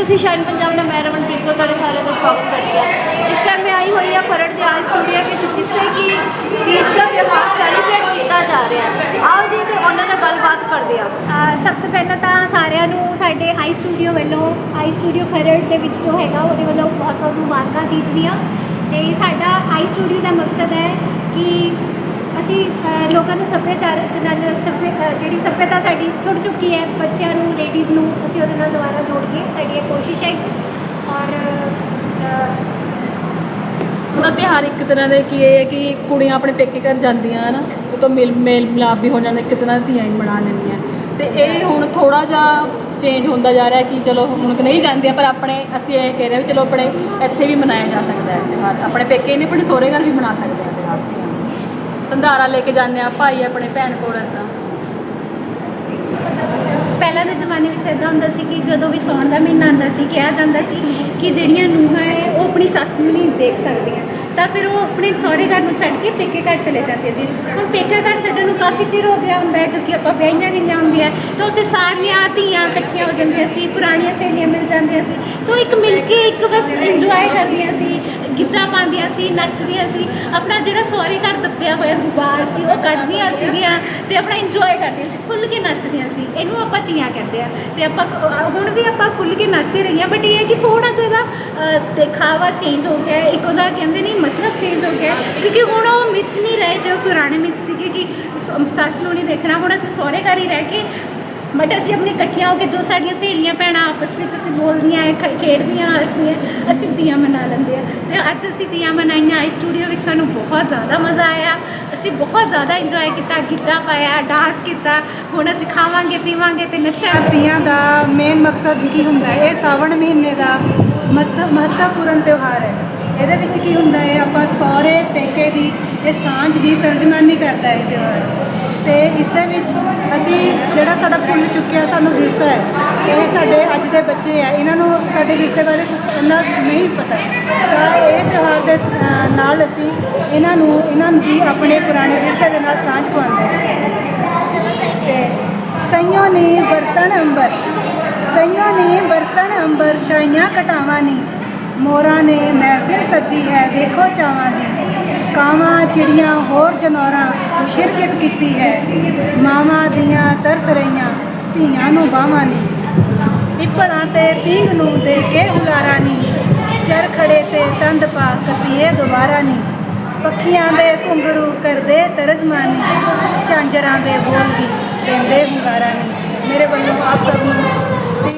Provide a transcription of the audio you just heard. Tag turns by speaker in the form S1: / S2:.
S1: ਤੁਸੀਂ ਸ਼ਾਇਨ ਪੰਜਾਬ ਨਾਲ ਮੈਂ ਰਮਨਪ੍ਰੀਤ ਕੌਰ, ਤੁਹਾਡੇ ਸਾਰਿਆਂ ਦਾ ਸਵਾਗਤ ਕਰਦੀ ਹਾਂ। ਇਸ ਟਾਈਮ ਮੈਂ ਆਈ ਹੋਈ ਹਾਂ ਖਰੜ ਦੇ ਆਈ ਸਟੂਡੀਓ ਵਿੱਚ, ਜਿੱਥੇ ਕਿ ਦੇਸ਼ ਦਾ ਤਿਉਹਾਰ ਸੈਲੀਬ੍ਰੇਟ ਕੀਤਾ ਜਾ ਰਿਹਾ ਹੈ। ਆਓ ਜੀ ਤੇ ਉਹਨਾਂ ਨਾਲ ਗੱਲਬਾਤ ਕਰਦੇ ਹਾਂ।
S2: ਸਭ ਤੋਂ ਪਹਿਲਾਂ ਤਾਂ ਸਾਰਿਆਂ ਨੂੰ ਸਾਡੇ ਹਾਈ ਸਟੂਡੀਓ ਵੱਲੋਂ ਹਾਈ ਸਟੂਡੀਓ ਖਰੜ ਦੇ ਵਿੱਚ ਜੋ ਹੈਗਾ, ਉਹਦੇ ਵੱਲੋਂ ਬਹੁਤ ਬਹੁਤ ਮੁਬਾਰਕਾਂ ਤੀਜ ਤੇ ਸਾਡਾ ਆਈ ਸਟੂਡੀਓ ਦਾ ਮਕਸਦ ਹੈ ਕਿ ਅਸੀਂ ਲੋਕਾਂ ਨੂੰ ਸੱਭਿਆਚਾਰਕ ਨਾਲ ਸੱਭਿਆ ਜਿਹੜੀ ਸੱਭਿਅਤਾ ਸਾਡੀ ਛੁੱਟ ਚੁੱਕੀ ਹੈ, ਬੱਚਿਆਂ ਨੂੰ ਲੇਡੀਜ਼ ਨੂੰ, ਅਸੀਂ ਉਹਦੇ ਨਾਲ ਦੁਬਾਰਾ ਜੋੜੀਏ ਸਾਡੀ ਇਹ ਕੋਸ਼ਿਸ਼ ਹੈ। ਔਰ
S3: ਉਹਦਾ ਤਿਉਹਾਰ ਇੱਕ ਤਰ੍ਹਾਂ ਦਾ ਕੀ ਇਹ ਹੈ ਕਿ ਕੁੜੀਆਂ ਆਪਣੇ ਪੇਕੇ ਘਰ ਜਾਂਦੀਆਂ, ਹਨ? ਉਹ ਤੋਂ ਮਿਲ ਮੇਲ ਮਿਲਾਪ ਵੀ ਹੋ ਜਾਂਦਾ, ਇੱਕ ਤਰ੍ਹਾਂ ਦੀ ਧੀਆਂ ਹੀ ਮਨਾ ਲੈਂਦੀਆਂ। ਤੇ ਇਹ ਹੁਣ ਥੋੜਾ ਜਿਹਾ ਚੇਂਜ ਹੁੰਦਾ ਜਾ ਰਿਹਾ ਕਿ ਚਲੋ ਹੁਣ ਨਹੀਂ ਜਾਂਦੀਆਂ ਪਰ ਆਪਣੇ ਅਸੀਂ ਇਹ ਕਹਿ ਰਹੇ ਹਾਂ ਵੀ ਚਲੋ ਆਪਣੇ ਇੱਥੇ ਵੀ ਮਨਾਇਆ ਜਾ ਸਕਦਾ ਹੈ ਤਿਉਹਾਰ। ਆਪਣੇ ਪੇਕੇ ਨਹੀਂ, ਆਪਣੇ ਸਹੁਰੇ ਘਰ ਵੀ ਮਨਾ ਸਕਦੇ ਹਾਂ ਤਿਉਹਾਰ। ਸੰਧਾਰਾ ਲੈ ਕੇ ਜਾਂਦੇ ਆ, ਭਾਈ ਆਪਣੇ ਭੈਣ ਕੋਲ ਇੱਦਾਂ
S2: ਪਹਿਲਾਂ ਦੇ ਜ਼ਮਾਨੇ ਵਿੱਚ ਇਦਾਂ ਹੁੰਦਾ ਸੀ ਕਿ ਜਦੋਂ ਵੀ ਸੌਣ ਦਾ ਮਹੀਨਾ ਆਉਂਦਾ ਸੀ, ਕਿਹਾ ਜਾਂਦਾ ਸੀ ਕਿ ਜਿਹੜੀਆਂ ਨੂੰਹਾਂ ਹੈ, ਉਹ ਆਪਣੀ ਸੱਸ ਨੂੰ ਨਹੀਂ ਦੇਖ ਸਕਦੀਆਂ। ਤਾਂ ਫਿਰ ਉਹ ਆਪਣੇ ਸਹੁਰੇ ਘਰ ਨੂੰ ਛੱਡ ਕੇ ਪੇਕੇ ਘਰ ਚਲੇ ਜਾਂਦੇ ਸੀ ਹੁਣ ਪੇਕੇ ਘਰ ਛੱਡਣ ਨੂੰ ਕਾਫੀ ਚਿਰ ਹੋ ਗਿਆ ਹੁੰਦਾ ਹੈ ਕਿਉਂਕਿ ਆਪਾਂ ਵਿਆਹੀਆਂ ਗਈਆਂ ਹੁੰਦੀਆਂ। ਤਾਂ ਉੱਥੇ ਸਾਰੀਆਂ ਧੀਆਂ ਇਕੱਠੀਆਂ ਹੋ ਜਾਂਦੀਆਂ ਸੀ, ਪੁਰਾਣੀਆਂ ਸਹੇਲੀਆਂ ਮਿਲ ਜਾਂਦੀਆਂ ਸੀ। ਤਾਂ ਇੱਕ ਮਿਲ ਕੇ ਇੱਕ ਬਸ ਇੰਜੋਏ ਕਰਦੀਆਂ ਸੀ। ਗਿੱਧਾ ਪਾਉਂਦੀਆਂ ਸੀ, ਨੱਚਦੀਆਂ ਸੀ। ਆਪਣਾ ਜਿਹੜਾ ਸਹੁਰੇ ਘਰ ਦੱਬਿਆ ਹੋਇਆ ਗੁਬਾਰ ਸੀ, ਉਹ ਕੱਢਦੀਆਂ ਸੀਗੀਆਂ ਤੇ ਆਪਣਾ ਇੰਜੋਏ ਕਰਦੀਆਂ ਸੀ ਖੁੱਲ ਕੇ ਨੱਚਦੀਆਂ ਸੀ। ਇਹਨੂੰ ਆਪਾਂ ਤੀਆਂ ਕਹਿੰਦੇ ਆ। ਤੇ ਆਪਾਂ ਹੁਣ ਵੀ ਆਪਾਂ ਖੁੱਲ ਕੇ ਨੱਚ ਹੀ ਰਹੀਆਂ ਬਟ ਇਹ ਹੈ ਕਿ ਥੋੜਾ ਜਿਹਾ ਦਿਖਾਵਾ ਚੇਂਜ ਹੋ ਗਿਆ ਇੱਕ ਉਹਦਾ ਕਹਿੰਦੇ ਨਹੀਂ ਮਤਲਬ ਚੇਂਜ ਹੋ ਗਿਆ ਕਿਉਂਕਿ ਹੁਣ ਉਹ ਮਿੱਥ ਨਹੀਂ ਰਹੇ, ਜਿਹੜੇ ਪੁਰਾਣੇ ਮਿੱਥ ਸੀਗੇ ਕਿ ਸ- ਸੱਸ ਨੂੰ ਨਹੀਂ ਦੇਖਣਾ, ਹੁਣ ਅਸੀਂ ਸਹੁਰੇ ਘਰ ਹੀ ਰਹਿ ਕੇ ਬਟ ਅਸੀਂ ਆਪਣੀ ਇਕੱਠੀਆਂ ਹੋ ਕੇ ਜੋ ਸਾਡੀਆਂ ਸਹੇਲੀਆਂ ਭੈਣਾਂ ਆਪਸ ਵਿੱਚ ਅਸੀਂ ਬੋਲਦੀਆਂ ਹੈ ਖੇਡਦੀਆਂ ਹੱਸਦੀਆਂ, ਅਸੀਂ ਤੀਆਂ ਮਨਾ ਲੈਂਦੇ ਆ। ਤੇ ਅੱਜ ਅਸੀਂ ਤੀਆਂ ਮਨਾਈਆਂ ਆਈ ਸਟੂਡੀਓ ਵਿੱਚ ਸਾਨੂੰ ਬਹੁਤ ਜ਼ਿਆਦਾ ਮਜ਼ਾ ਆਇਆ। ਅਸੀਂ ਬਹੁਤ ਜ਼ਿਆਦਾ ਇੰਜੋਏ ਕੀਤਾ, ਗਿੱਧਾ ਪਾਇਆ ਡਾਂਸ ਕੀਤਾ। ਹੁਣ ਅਸੀਂ ਖਾਵਾਂਗੇ, ਪੀਵਾਂਗੇ ਤੇ ਨੱਚਾਂਗੇ।
S4: ਤੀਆਂ ਦਾ ਮੇਨ ਮਕਸਦ ਕੀ ਹੁੰਦਾ? ਹੈ ਇਹ ਸਾਵਣ ਮਹੀਨੇ ਦਾ ਮਹੱਤ- ਮਹੱਤਵਪੂਰਨ ਤਿਉਹਾਰ ਹੈ। ਇਹਦੇ ਵਿੱਚ ਕੀ ਹੁੰਦਾ? ਹੈ ਆਪਾਂ ਸਹੁਰੇ, ਪੇਕੇ ਦੀ, ਇਹ ਸਾਂਝ ਦੀ ਤਰਜਮਾਨੀ ਕਰਦਾ ਹੈ ਇਹ ਤਿਉਹਾਰ। ਤੇ ਇਸ ਦੇ ਵਿੱਚ ਅਸੀਂ ਜਿਹੜਾ ਸਾਡਾ ਭੁੱਲ ਚੁੱਕਿਆ ਸਾਨੂੰ ਵਿਰਸਾ ਹੈ, ਇਹ ਸਾਡੇ ਅੱਜ ਦੇ ਬੱਚੇ ਆ ਇਹਨਾਂ ਨੂੰ ਸਾਡੇ ਵਿਰਸੇ ਬਾਰੇ ਕੁਝ ਇੰਨਾ ਨਹੀਂ ਪਤਾ। ਤਾਂ ਇਹ ਤਿਉਹਾਰ ਦੇ ਨਾਲ ਅਸੀਂ ਇਹਨਾਂ ਨੂੰ, ਇਹਨਾਂ ਦੀ ਆਪਣੇ ਪੁਰਾਣੇ ਵਿਰਸੇ ਦੇ ਨਾਲ ਸਾਂਝ ਪਾਉਂਦੇ ਹਾਂ। ਤੇ ਸਈਓ ਨੇ ਬਰਸਣ ਅੰਬਰ ਸਈਆਂ ਨੇ ਬਰਸਣ ਅੰਬਰ ਛਾਈਆਂ ਕਟਾਵਾਂ ਨੇ। ਮੋਰਾਂ ਨੇ ਮਹਿਫਿਲ ਸੱਦੀ ਹੈ, ਵੇਖੋ ਚਾਵਾਂ ਦੀ। ਕਾਵਾਂ ਚਿੜੀਆਂ ਹੋਰ ਜਨੌਰਾਂ ਸ਼ਿਰਕਤ ਕੀਤੀ ਹੈ, ਮਾਵਾਂ ਦੀਆਂ ਤਰਸ ਰਹੀਆਂ ਧੀਆਂ ਨੂੰ ਬਾਵਾਂ ਨੀ। ਪਿੱਪਲਾਂ ਤੇ ਪੀਂਗ ਨੂੰ ਦੇ ਕੇ ਹੁਲਾਰਾ ਨੀ। ਚਰ ਖੜੇ ਤੇ ਤੰਦ ਪਾ ਕਤੀਏ ਦੁਬਾਰਾ ਨੀ। ਪੱਖੀਆਂ ਦੇ ਘੁੰਗਰੂ ਕਰਦੇ ਤਰਜਮਾਨੀ ਝਾਂਜਰਾਂ ਦੇ ਬੋਲ ਵੀ ਦਿੰਦੇ ਹੁੰਗਾਰਾ ਨਹੀਂ